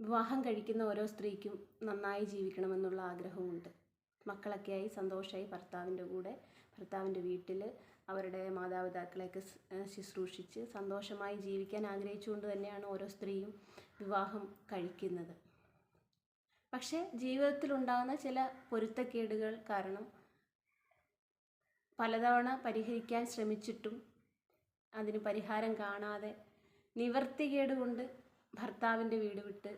വിവാഹം കഴിക്കുന്ന ഓരോ സ്ത്രീക്കും നന്നായി ജീവിക്കണമെന്നുള്ള ആഗ്രഹമുണ്ട്. മക്കളൊക്കെയായി സന്തോഷമായി ഭർത്താവിന്റെ കൂടെ ഭർത്താവിന്റെ വീട്ടിൽ അവരുടെ മാതാപിതാക്കളെയൊക്കെ ശുശ്രൂഷിച്ച് സന്തോഷമായി ജീവിക്കാൻ ആഗ്രഹിച്ചുകൊണ്ട് തന്നെയാണ് ഓരോ സ്ത്രീയും വിവാഹം കഴിക്കുന്നത്. പക്ഷേ ജീവിതത്തിലുണ്ടാകുന്ന ചില പൊരുത്തക്കേടുകൾ കാരണം പലതവണ പരിഹരിക്കാൻ ശ്രമിച്ചിട്ടും അതിന് പരിഹാരം കാണാതെ നിവർത്തികേട് കൊണ്ട് ഭർത്താവിന്റെ വീട് വിട്ട്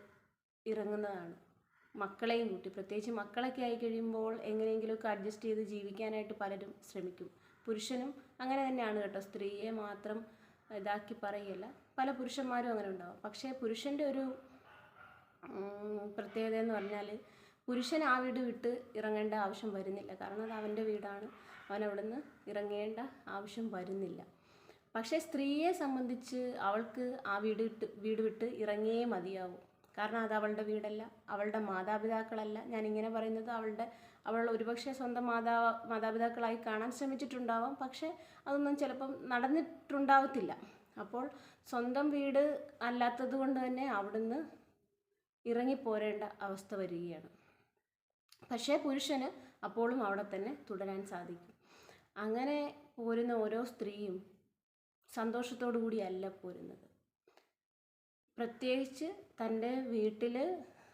ഇറങ്ങുന്നതാണ്. മക്കളെയും കൂട്ടി. പ്രത്യേകിച്ച് മക്കളൊക്കെ ആയി കഴിയുമ്പോൾ എങ്ങനെയെങ്കിലുമൊക്കെ അഡ്ജസ്റ്റ് ചെയ്ത് ജീവിക്കാനായിട്ട് പലരും ശ്രമിക്കും. പുരുഷനും അങ്ങനെ തന്നെയാണ് കേട്ടോ. സ്ത്രീയെ മാത്രം ഇതാക്കി പറയല്ല. പല പുരുഷന്മാരും അങ്ങനെ ഉണ്ടാവും. പക്ഷേ പുരുഷന്റെ ഒരു പ്രത്യേകത എന്ന് പറഞ്ഞാൽ പുരുഷൻ ആ വീട് വിട്ട് ഇറങ്ങേണ്ട ആവശ്യം വരുന്നില്ല. കാരണം അത് അവന്റെ വീടാണ്. അവൻ അവിടെ നിന്ന് ഇറങ്ങേണ്ട ആവശ്യം വരുന്നില്ല. പക്ഷേ സ്ത്രീയെ സംബന്ധിച്ച് അവൾക്ക് ആ വീട് വിട്ട് വീട് വിട്ട് ഇറങ്ങിയേ മതിയാവും. കാരണം അത് അവളുടെ വീടല്ല അവളുടെ മാതാപിതാക്കളല്ല. ഞാനിങ്ങനെ പറയുന്നത് അവളുടെ അവൾ ഒരുപക്ഷെ സ്വന്തം മാതാ മാതാപിതാക്കളായി കാണാൻ ശ്രമിച്ചിട്ടുണ്ടാവാം. പക്ഷേ അതൊന്നും ചിലപ്പം നടന്നിട്ടുണ്ടാവത്തില്ല. അപ്പോൾ സ്വന്തം വീട് അല്ലാത്തത് കൊണ്ട് തന്നെ അവിടുന്ന് ഇറങ്ങിപ്പോരേണ്ട അവസ്ഥ വരികയാണ്. പക്ഷേ പുരുഷന് അപ്പോഴും അവിടെ തന്നെ തുടരാൻ സാധിക്കും. അങ്ങനെ പോരുന്ന ഓരോ സ്ത്രീയും സന്തോഷത്തോടു കൂടിയല്ല പോരുന്നത്. പ്രത്യേകിച്ച് തന്റെ വീട്ടിൽ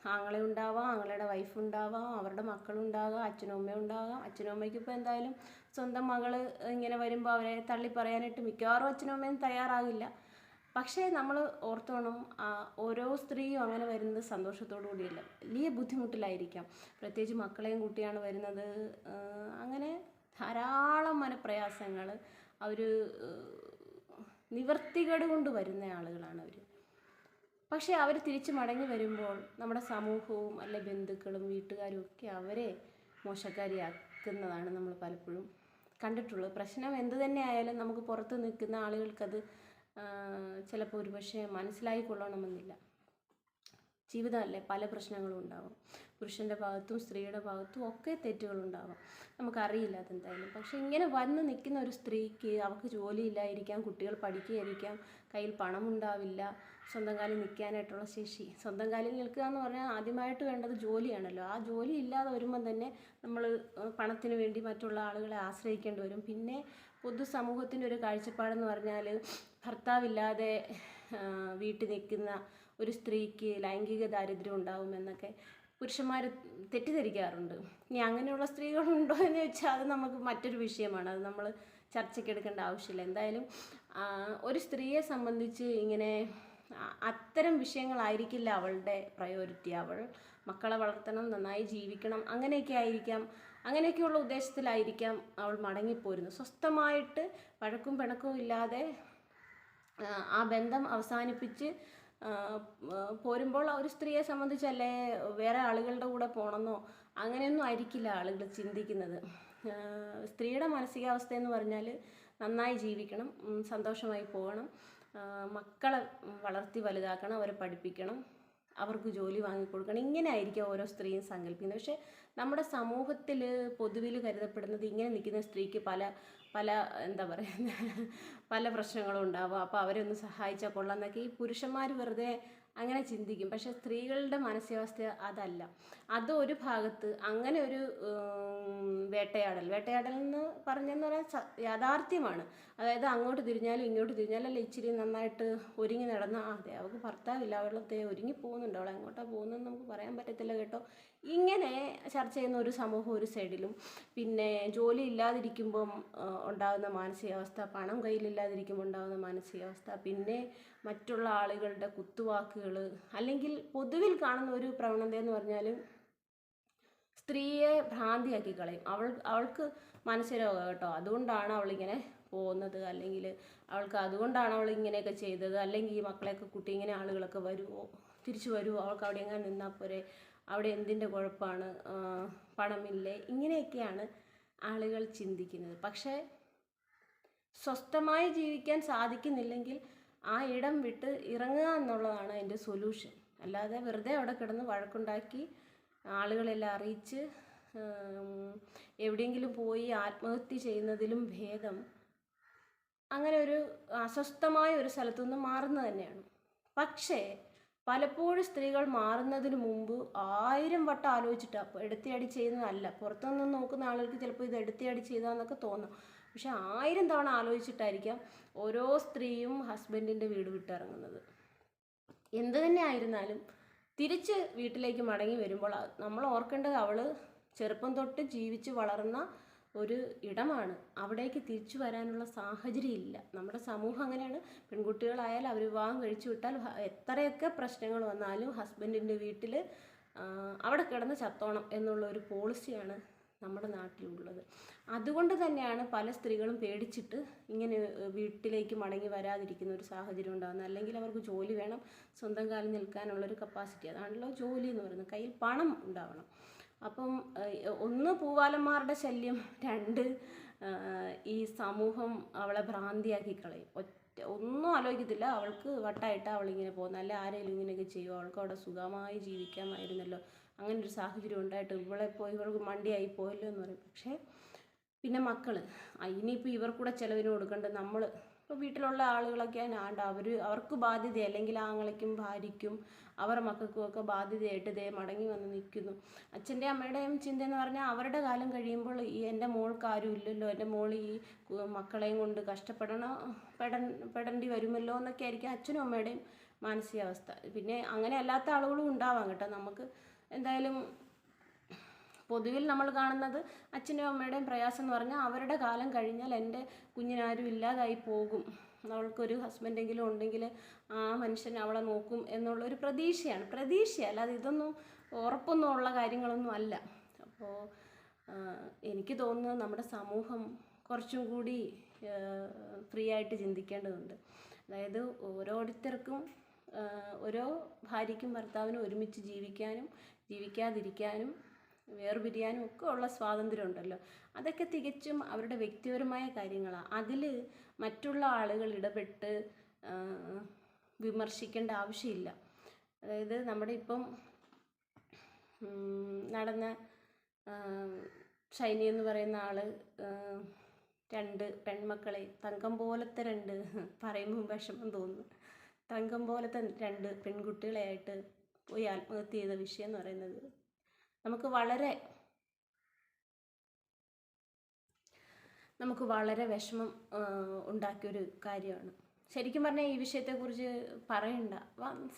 ആങ്ങളെ ഉണ്ടാവാം ആങ്ങളയുടെ വൈഫ് ഉണ്ടാവാം അവരുടെ മക്കളുണ്ടാകാം അച്ഛനും അമ്മയും ഉണ്ടാകാം. അച്ഛനും അമ്മയ്ക്ക് ഇപ്പോൾ എന്തായാലും സ്വന്തം മകൾ ഇങ്ങനെ വരുമ്പോൾ അവരെ തള്ളി പറയാനായിട്ട് മിക്കവാറും അച്ഛനും അമ്മയും തയ്യാറാകില്ല. പക്ഷേ നമ്മൾ ഓർത്തോണം ഓരോ സ്ത്രീയും അങ്ങനെ വരുന്നത് സന്തോഷത്തോടു കൂടിയല്ല. വലിയ ബുദ്ധിമുട്ടിലായിരിക്കാം. പ്രത്യേകിച്ച് മക്കളെയും കുട്ടിയാണ് വരുന്നത്. അങ്ങനെ ധാരാളം മനപ്രയാസങ്ങൾ അവർ നിവർത്തികേട് കൊണ്ട് വരുന്ന ആളുകളാണ് അവർ പക്ഷെ അവർ തിരിച്ച് മടങ്ങി വരുമ്പോൾ നമ്മുടെ സമൂഹവും അല്ലെ ബന്ധുക്കളും വീട്ടുകാരും ഒക്കെ അവരെ മോശക്കാരിയാക്കുന്നതാണ് നമ്മൾ പലപ്പോഴും കണ്ടിട്ടുള്ളത്. പ്രശ്നം എന്ത് തന്നെ ആയാലും നമുക്ക് പുറത്ത് നിൽക്കുന്ന ആളുകൾക്കത് ചിലപ്പോൾ ഒരുപക്ഷെ മനസ്സിലായിക്കൊള്ളണമെന്നില്ല ജീവിതമല്ലേ? പല പ്രശ്നങ്ങളും ഉണ്ടാവും. പുരുഷന്റെ ഭാഗത്തും സ്ത്രീയുടെ ഭാഗത്തും ഒക്കെ തെറ്റുകളുണ്ടാവാം നമുക്കറിയില്ല അതെന്തായാലും. പക്ഷെ ഇങ്ങനെ വന്ന് നിൽക്കുന്ന ഒരു സ്ത്രീക്ക് അവൾക്ക് ജോലിയില്ലായിരിക്കാം കുട്ടികൾ പഠിക്കുകയായിരിക്കാം കയ്യിൽ പണമുണ്ടാവില്ല സ്വന്തം കാലിൽ നിൽക്കാനായിട്ടുള്ള ശേഷി സ്വന്തം കാലിൽ നിൽക്കുക എന്ന് പറഞ്ഞാൽ ആദ്യമായിട്ട് വേണ്ടത് ജോലിയാണല്ലോ. ആ ജോലി ഇല്ലാതെ വരുമ്പം തന്നെ നമ്മൾ പണത്തിന് വേണ്ടി മറ്റുള്ള ആളുകളെ ആശ്രയിക്കേണ്ടി വരും. പിന്നെ പൊതുസമൂഹത്തിന്റെ ഒരു കാഴ്ചപ്പാടെന്ന് പറഞ്ഞാൽ ഭർത്താവില്ലാതെ വീട്ടിൽ നിൽക്കുന്ന ഒരു സ്ത്രീക്ക് ലൈംഗിക ദാരിദ്ര്യം ഉണ്ടാവുമെന്നൊക്കെ പുരുഷന്മാർ തെറ്റിദ്ധരിക്കാറുണ്ട്. ഇനി അങ്ങനെയുള്ള സ്ത്രീകളുണ്ടോ എന്ന് ചോദിച്ചാൽ അത് നമുക്ക് മറ്റൊരു വിഷയമാണ്. അത് നമ്മൾ ചർച്ചയ്ക്ക് എടുക്കേണ്ട ആവശ്യമില്ല. എന്തായാലും ഒരു സ്ത്രീയെ സംബന്ധിച്ച് ഇങ്ങനെ അത്തരം വിഷയങ്ങളായിരിക്കില്ല അവളുടെ പ്രയോറിറ്റി അവൾ മക്കളെ വളർത്തണം നന്നായി ജീവിക്കണം അങ്ങനെയൊക്കെ ആയിരിക്കാം. അങ്ങനെയൊക്കെയുള്ള ഉദ്ദേശത്തിലായിരിക്കാം അവൾ മടങ്ങിപ്പോരുന്നത്. സ്വസ്ഥമായിട്ട് വഴക്കും പിണക്കവും ഇല്ലാതെ ആ, ബന്ധം അവസാനിപ്പിച്ച് പോരുമ്പോൾ ഒരു സ്ത്രീയെ സംബന്ധിച്ചല്ലേ വേറെ ആളുകളുടെ കൂടെ പോകണമെന്നോ അങ്ങനെയൊന്നും ആയിരിക്കില്ല ആളുകൾ ചിന്തിക്കുന്നത്. സ്ത്രീയുടെ മാനസികാവസ്ഥ എന്ന് പറഞ്ഞാൽ നന്നായി ജീവിക്കണം സന്തോഷമായി പോകണം മക്കളെ വളർത്തി വലുതാക്കണം അവരെ പഠിപ്പിക്കണം അവർക്ക് ജോലി വാങ്ങിക്കൊടുക്കണം ഇങ്ങനെ ആയിരിക്കും ഓരോ സ്ത്രീയും സങ്കല്പിക്കുന്നത്. പക്ഷേ നമ്മുടെ സമൂഹത്തിൽ പൊതുവിൽ കരുതപ്പെടുന്നത് ഇങ്ങനെ നിൽക്കുന്ന സ്ത്രീക്ക് പല പല എന്താ പറയുക പല പ്രശ്നങ്ങളും ഉണ്ടാവും. അപ്പോൾ ഒന്ന് സഹായിച്ചാൽ കൊള്ളാം എന്നൊക്കെ ഈ പുരുഷന്മാർ വെറുതെ അങ്ങനെ ചിന്തിക്കും. പക്ഷേ സ്ത്രീകളുടെ മാനസികാവസ്ഥ അതല്ല. അത് ഒരു ഭാഗത്ത് അങ്ങനെ ഒരു വേട്ടയാടൽ. വേട്ടയാടൽ എന്ന് പറഞ്ഞെന്ന് പറയാൻ യാഥാർത്ഥ്യമാണ്. അതായത് അങ്ങോട്ട് തിരിഞ്ഞാലും ഇങ്ങോട്ട് തിരിഞ്ഞാലും അല്ല ഇച്ചിരി നന്നായിട്ട് ഒരുങ്ങി നടന്ന ആ അതെ അവൾക്ക് ഭർത്താവില്ല. അവളത്തെ ഒരുങ്ങി പോകുന്നുണ്ട്. അവൾ എങ്ങോട്ടാണ് പോകുന്നതെന്ന് നമുക്ക് പറയാൻ പറ്റത്തില്ല കേട്ടോ. ഇങ്ങനെ ചർച്ച ചെയ്യുന്ന ഒരു സമൂഹം ഒരു സൈഡിലും. പിന്നെ ജോലി ഇല്ലാതിരിക്കുമ്പം ഉണ്ടാകുന്ന മാനസികാവസ്ഥ പണം കയ്യിലില്ലാതിരിക്കുമ്പോൾ ഉണ്ടാകുന്ന മാനസികാവസ്ഥ പിന്നെ മറ്റുള്ള ആളുകളുടെ കുത്തുവാക്കുകൾ അല്ലെങ്കിൽ പൊതുവിൽ കാണുന്ന ഒരു പ്രവണത എന്ന് പറഞ്ഞാൽ സ്ത്രീയെ ഭ്രാന്തിയാക്കി കളയും. അവൾ അവൾക്ക് മനസ്സിലാവുക കേട്ടോ അതുകൊണ്ടാണ് അവളിങ്ങനെ പോകുന്നത്. അല്ലെങ്കിൽ അവൾക്ക് അതുകൊണ്ടാണ് അവൾ ഇങ്ങനെയൊക്കെ ചെയ്തത്. അല്ലെങ്കിൽ ഈ മക്കളെയൊക്കെ കുട്ടി ഇങ്ങനെ ആളുകളൊക്കെ വരുമോ തിരിച്ചു വരുമോ അവൾക്ക് അവിടെ എങ്ങനെ നിന്നാൽ പോരെ അവിടെ എന്തിന്റെ കുഴപ്പമാണ്? പണമില്ല? ഇങ്ങനെയൊക്കെയാണ് ആളുകൾ ചിന്തിക്കുന്നത്. പക്ഷേ സ്വസ്ഥമായി ജീവിക്കാൻ സാധിക്കുന്നില്ലെങ്കിൽ ആ ഇടം വിട്ട് ഇറങ്ങുക എന്നുള്ളതാണ് അതിന്റെ സൊല്യൂഷൻ. അല്ലാതെ വെറുതെ അവിടെ കിടന്ന് വഴക്കുണ്ടാക്കി ആളുകളെല്ലാം അറിയിച്ച് എവിടെയെങ്കിലും പോയി ആത്മഹത്യ ചെയ്യുന്നതിലും ഭേദം അങ്ങനെ ഒരു അസ്വസ്ഥമായ ഒരു സ്ഥലത്തുനിന്ന് മാറുന്നത് തന്നെയാണ്. പക്ഷേ പലപ്പോഴും സ്ത്രീകൾ മാറുന്നതിന് മുമ്പ് ആയിരം വട്ടം ആലോചിച്ചിട്ടാണ് എടുത്തിയടി ചെയ്യുന്നതല്ല. പുറത്തുനിന്ന് നോക്കുന്ന ആളുകൾക്ക് ചിലപ്പോൾ ഇത് എടുത്തിയടി ചെയ്താന്നൊക്കെ തോന്നും. പക്ഷെ ആയിരം തവണ ആലോചിച്ചിട്ടായിരിക്കാം ഓരോ സ്ത്രീയും ഹസ്ബൻഡിന്റെ വീട് വിട്ടിറങ്ങുന്നത്. എന്ത് തന്നെ ആയിരുന്നാലും തിരിച്ച് വീട്ടിലേക്ക് മടങ്ങി വരുമ്പോൾ നമ്മൾ ഓർക്കേണ്ടത് അവൾ ചെറുപ്പം തൊട്ട് ജീവിച്ച് വളർന്ന ഒരു ഇടമാണ്. അവിടേക്ക് തിരിച്ചു വരാനുള്ള സാഹചര്യം ഇല്ല നമ്മുടെ സമൂഹം അങ്ങനെയാണ്. പെൺകുട്ടികളായാൽ അവർ വിവാഹം കഴിച്ചു വിട്ടാൽ എത്രയൊക്കെ പ്രശ്നങ്ങൾ വന്നാലും ഹസ്ബൻഡിന്റെ വീട്ടിൽ അവിടെ കിടന്ന് ചത്തോണം എന്നുള്ള ഒരു പോളിസിയാണ് നമ്മുടെ നാട്ടിലുള്ളത്. അതുകൊണ്ട് തന്നെയാണ് പല സ്ത്രീകളും പേടിച്ചിട്ട് ഇങ്ങനെ വീട്ടിലേക്ക് മടങ്ങി വരാതിരിക്കുന്ന ഒരു സാഹചര്യം ഉണ്ടാകുന്നത്. അല്ലെങ്കിൽ അവർക്ക് ജോലി വേണം. സ്വന്തം കാലിൽ നിൽക്കാനുള്ളൊരു കപ്പാസിറ്റി അതാണല്ലോ ജോലി എന്ന് പറയുന്നത്. കയ്യിൽ പണം ഉണ്ടാവണം. അപ്പം ഒന്ന് പൂവാലന്മാരുടെ ശല്യം രണ്ട് ഈ സമൂഹം അവളെ ഭ്രാന്തിയാക്കി കളയും. ഒറ്റ ഒന്നും ആലോചിക്കത്തില്ല. അവൾക്ക് വട്ടായിട്ട് അവളിങ്ങനെ പോകുന്ന. അല്ല ആരെങ്കിലും ഇങ്ങനെയൊക്കെ ചെയ്യും അവൾക്ക് അവിടെ സുഖമായി ജീവിക്കാമായിരുന്നല്ലോ. അങ്ങനെ ഒരു സാഹചര്യം ഉണ്ടായിട്ട് ഇവളെ പോയി ഇവൾക്ക് മണ്ടിയായി പോയല്ലോ എന്ന് പറയും. പക്ഷേ പിന്നെ മക്കൾ ഇനിയിപ്പോൾ ഇവർക്കൂടെ ചിലവിന് കൊടുക്കേണ്ടത് നമ്മൾ ഇപ്പോൾ വീട്ടിലുള്ള ആളുകളൊക്കെ ആണ്ട് അവർ അവർക്ക് ബാധ്യത അല്ലെങ്കിൽ ആങ്ങളയ്ക്കും ഭാര്യയ്ക്കും അവരുടെ മക്കൾക്കും ഒക്കെ ബാധ്യതയായിട്ട് ദേ മടങ്ങി വന്ന് നിൽക്കുന്നു. അച്ഛന്റെ അമ്മയുടെയും ചിന്ത എന്ന് പറഞ്ഞാൽ അവരുടെ കാലം കഴിയുമ്പോൾ ഈ എന്റെ മോൾക്ക് ആരും ഇല്ലല്ലോ. എന്റെ മോൾ ഈ മക്കളെയും കൊണ്ട് കഷ്ടപ്പെടണ പെട പെടേണ്ടി വരുമല്ലോ എന്നൊക്കെ ആയിരിക്കും അച്ഛനും അമ്മയുടെയും മാനസികാവസ്ഥ. പിന്നെ അങ്ങനെ അല്ലാത്ത ആളുകളും ഉണ്ടാവാം കേട്ടോ. നമുക്ക് എന്തായാലും പൊതുവിൽ നമ്മൾ കാണുന്നത് അച്ഛന്റെയും അമ്മയുടെയും പ്രയാസം എന്ന് പറഞ്ഞാൽ അവരുടെ കാലം കഴിഞ്ഞാൽ എന്റെ കുഞ്ഞിനാരും ഇല്ലാതായി പോകും. അവൾക്കൊരു ഹസ്ബൻഡെങ്കിലും ഉണ്ടെങ്കിൽ ആ മനുഷ്യൻ അവളെ നോക്കും എന്നുള്ളൊരു പ്രതീക്ഷയാണ്. പ്രതീക്ഷ അല്ലാതെ ഇതൊന്നും ഉറപ്പൊന്നും ഉള്ള കാര്യങ്ങളൊന്നും അല്ല. അപ്പോൾ എനിക്ക് തോന്നുന്നത് നമ്മുടെ സമൂഹം കുറച്ചും കൂടി ഫ്രീ ആയിട്ട് ചിന്തിക്കേണ്ടതുണ്ട്. അതായത് ഓരോരുത്തർക്കും ഓരോ ഭാര്യയ്ക്കും ഭർത്താവിനും ഒരുമിച്ച് ജീവിക്കാനും ജീവിക്കാതിരിക്കാനും വേർപിരിയാനും ഒക്കെ ഉള്ള സ്വാതന്ത്ര്യം ഉണ്ടല്ലോ അതൊക്കെ തികച്ചും അവരുടെ വ്യക്തിപരമായ കാര്യങ്ങളാണ് അതിൽ മറ്റുള്ള ആളുകൾ ഇടപെട്ട് വിമർശിക്കേണ്ട ആവശ്യമില്ല. അതായത് നമ്മുടെ ഇപ്പം നടന്ന ഷൈനി എന്ന് പറയുന്ന ആൾ രണ്ട് പെൺമക്കളെ തങ്കം പോലത്തെ രണ്ട് പറയുമ്പോൾ വിഷമം തോന്നുന്നു. തങ്കം പോലത്തെ രണ്ട് പെൺകുട്ടികളെയായിട്ട് പോയി ആത്മഹത്യ ചെയ്ത വിഷയം എന്ന് പറയുന്നത് നമുക്ക് വളരെ നമുക്ക് വളരെ വിഷമം ഉണ്ടാക്കിയൊരു കാര്യമാണ്. ശരിക്കും പറഞ്ഞാൽ ഈ വിഷയത്തെക്കുറിച്ച് പറയണ്ട.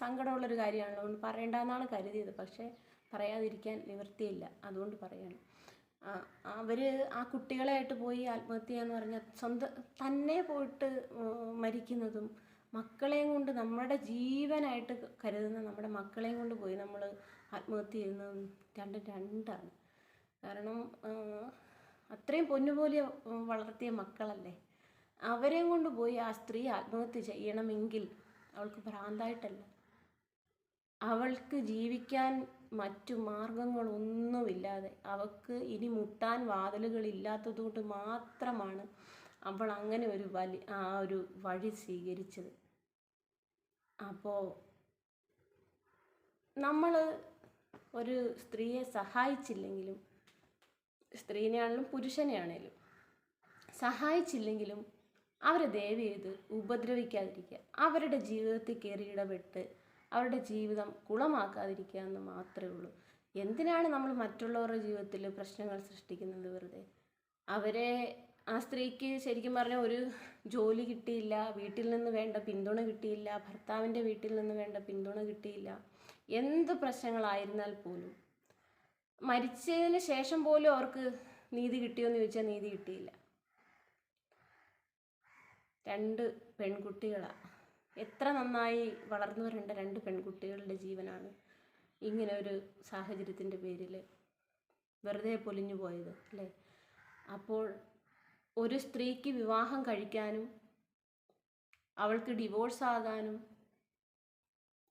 സങ്കടമുള്ളൊരു കാര്യമാണല്ലോ. അതുകൊണ്ട് പറയണ്ട എന്നാണ് കരുതിയത്. പക്ഷേ പറയാതിരിക്കാൻ നിവൃത്തിയില്ല. അതുകൊണ്ട് പറയാണ്. അവർ ആ കുട്ടികളായിട്ട് പോയി ആത്മഹത്യ എന്ന് പറഞ്ഞാൽ സ്വന്തം തന്നെ പോയിട്ട് മരിക്കുന്നതും മക്കളെയും കൊണ്ട് നമ്മുടെ ജീവനായിട്ട് കരുതുന്ന നമ്മുടെ മക്കളെയും കൊണ്ട് പോയി നമ്മൾ ആത്മഹത്യ ചെയ്യുന്നതും രണ്ടും രണ്ടാണ്. കാരണം അത്രയും പൊന്നുപോലെ വളർത്തിയ മക്കളല്ലേ? അവരെയും കൊണ്ട് പോയി ആ സ്ത്രീ ആത്മഹത്യ ചെയ്യണമെങ്കിൽ അവൾക്ക് ഭ്രാന്തായിട്ടല്ല. അവൾക്ക് ജീവിക്കാൻ മറ്റു മാർഗങ്ങളൊന്നുമില്ലാതെ അവൾക്ക് ഇനി മുട്ടാൻ വാതിലുകളില്ലാത്തതുകൊണ്ട് മാത്രമാണ് അവൾ അങ്ങനെ ഒരു വലി ആ ഒരു വഴി സ്വീകരിച്ചത്. അപ്പോൾ നമ്മൾ ഒരു സ്ത്രീയെ സഹായിച്ചില്ലെങ്കിലും സ്ത്രീനെയാണെങ്കിലും പുരുഷനെയാണേലും സഹായിച്ചില്ലെങ്കിലും അവരെ ദയവ് ചെയ്ത് ഉപദ്രവിക്കാതിരിക്കുക. അവരുടെ ജീവിതത്തിൽ കയറി ഇടപെട്ട് അവരുടെ ജീവിതം കുളമാക്കാതിരിക്കുക എന്ന് മാത്രമേ ഉള്ളൂ. എന്തിനാണ് നമ്മൾ മറ്റുള്ളവരുടെ ജീവിതത്തിൽ പ്രശ്നങ്ങൾ സൃഷ്ടിക്കുന്നത് വെറുതെ? അവരെ ആ സ്ത്രീക്ക് ശരിക്കും പറഞ്ഞാൽ ഒരു ജോലി കിട്ടിയില്ല വീട്ടിൽ നിന്ന് വേണ്ട പിന്തുണ കിട്ടിയില്ല ഭർത്താവിന്റെ വീട്ടിൽ നിന്ന് വേണ്ട പിന്തുണ കിട്ടിയില്ല. എന്ത് പ്രശ്നങ്ങളായിരുന്നാൽ പോലും. മരിച്ചതിന് ശേഷം പോലും അവർക്ക് നീതി കിട്ടിയോ എന്ന് ചോദിച്ചാൽ നീതി കിട്ടിയില്ല. രണ്ട് പെൺകുട്ടികളാണ് എത്ര നന്നായി വളർന്നു വരേണ്ട രണ്ട് പെൺകുട്ടികളുടെ ജീവനാണ് ഇങ്ങനെ ഒരു സാഹചര്യത്തിന്റെ പേരിൽ. വെറുതെ പൊലിഞ്ഞു പോയത് അല്ലേ? അപ്പോൾ ഒരു സ്ത്രീക്ക് വിവാഹം കഴിക്കാനും അവൾക്ക് ഡിവോഴ്സ് ആകാനും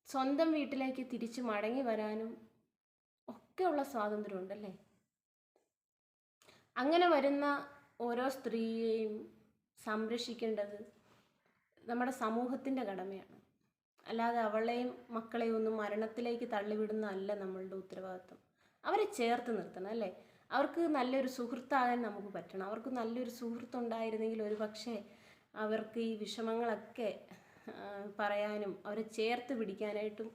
സ്വന്തം വീട്ടിലേക്ക് തിരിച്ചു മടങ്ങി വരാനും ഒക്കെയുള്ള സ്വാതന്ത്ര്യം ഉണ്ടല്ലേ അങ്ങനെ വരുന്ന ഓരോ സ്ത്രീയെയും സംരക്ഷിക്കേണ്ടത് നമ്മുടെ സമൂഹത്തിന്റെ കടമയാണ്. അല്ലാതെ അവളെയും മക്കളെയും ഒന്നും മരണത്തിലേക്ക് തള്ളിവിടുന്നതല്ല നമ്മളുടെ ഉത്തരവാദിത്വം. അവരെ ചേർത്ത് നിർത്തണം അല്ലേ? അവർക്ക് നല്ലൊരു സുഹൃത്താകാൻ നമുക്ക് പറ്റണം. അവർക്ക് നല്ലൊരു സുഹൃത്തുണ്ടായിരുന്നെങ്കിൽ ഒരു പക്ഷേ അവർക്ക് ഈ വിഷമങ്ങളൊക്കെ പറയാനും അവരെ ചേർത്ത് പിടിക്കാനായിട്ടും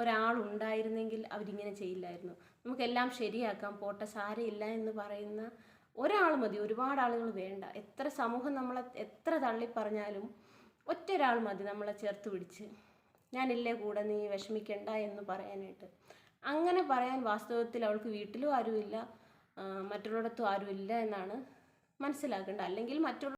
ഒരാളുണ്ടായിരുന്നെങ്കിൽ അവരിങ്ങനെ ചെയ്യില്ലായിരുന്നു. നമുക്കെല്ലാം ശരിയാക്കാം പോട്ടെ സാരയില്ല എന്ന് പറയുന്ന ഒരാൾ മതി. ഒരുപാട് ആളുകൾ വേണ്ട. എത്ര സമൂഹം നമ്മളെ എത്ര തള്ളി പറഞ്ഞാലും ഒറ്റ ഒരാൾ മതി നമ്മളെ ചേർത്ത് പിടിച്ച്. ഞാനില്ലേ കൂടെ നീ വിഷമിക്കണ്ട എന്ന് പറയാനായിട്ട്. അങ്ങനെ പറയാൻ വാസ്തവത്തിൽ അവൾക്ക് വീട്ടിലും ആരുമില്ല മറ്റുള്ളടത്തും ആരുമില്ല എന്നാണ് മനസ്സിലാക്കേണ്ടത്. അല്ലെങ്കിൽ മറ്റുള്ള